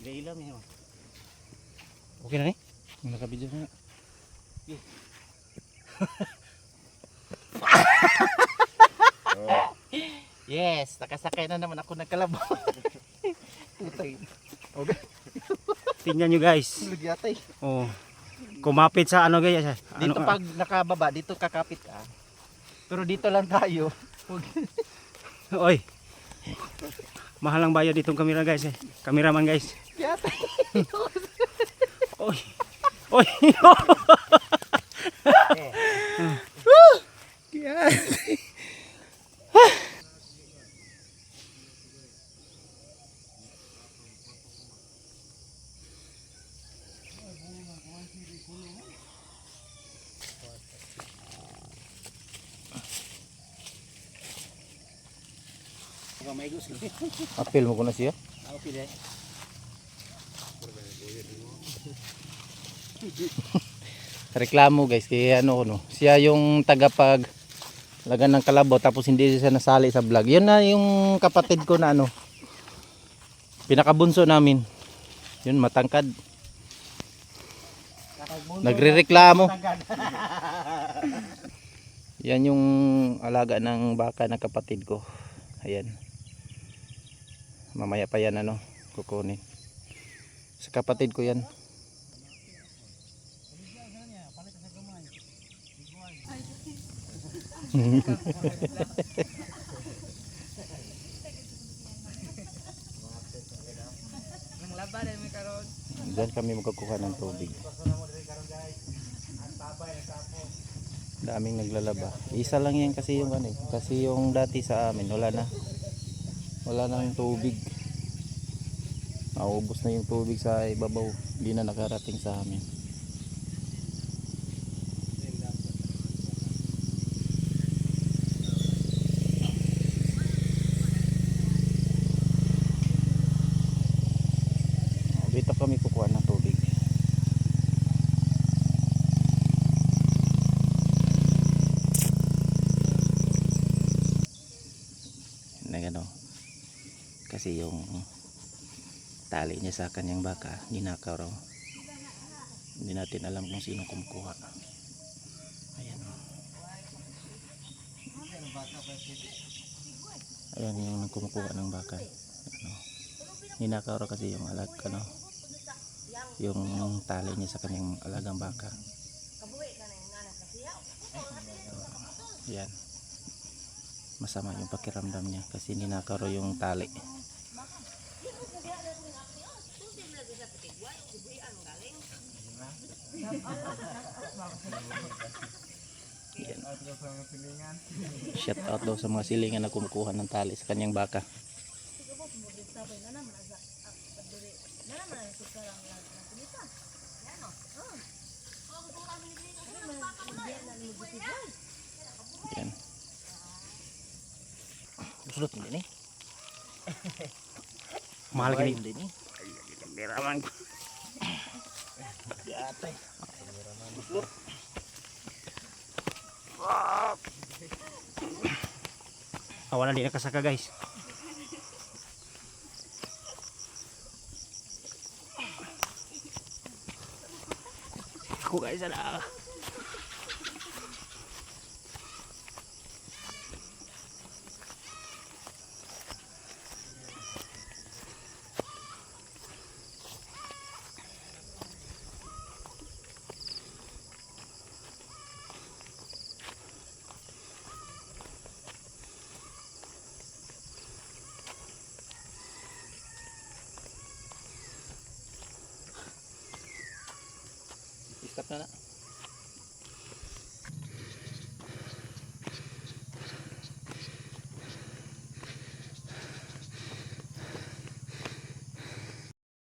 Gailam niya. Okay na ni? Nakabidyo na. Yes, nakasakay na naman ako ng kalabaw. Putay. Tingnan nyo guys. Tulog yata eh. Oh. Kumapit sa ano guys. Ano, Dito pag nakababa, dito kakapit ka. Pero dito lang tayo. Oy. Mahal ang bayad ditong kamera guys eh. Kameraman guys. Oy. Oy. Yan. Apil mo ko na siya. Okay deh. Reklamo guys, kaya ano no. Siya yung tagapag lagan ng kalabaw tapos hindi siya nasali sa vlog. Yun na yung kapatid ko na ano. Pinakabunso namin. Yun matangkad. Nagrereklamo. Yan yung alaga ng baka ng kapatid ko. Ayan. Mamaya pa yan ano, kukunin. Sa kapatid ko yan. Diyan kami magkukuha ng tubig. Daming naglalaba. Isa lang yan kasi yung ano eh. Kasi yung dati sa amin wala na. Wala na yung tubig. Naubos na yung tubig sa ibabaw. Hindi na nakarating sa amin. Dito kami kukuha ng tubig. na ano kasi yung tali niya sa kanyang baka ninakaw raw. Hindi natin alam kung sino kumukuha. Ayan o ayan yung kumukuha ng baka. Ano, ninakaw raw kasi yung alag ano? Yung tali niya sa kanyang alagang baka. Yan masama yung pakiramdam niya kasi ninakaw raw yung tali Yan. Shout out daw sa mga silingan na kumukuha ng tali sa kanyang baka. Yan. Gusto din eh. Mahal eh. Ko. Yatay. Awan na di nakasaka guys. Ako guys ala. Stop na na.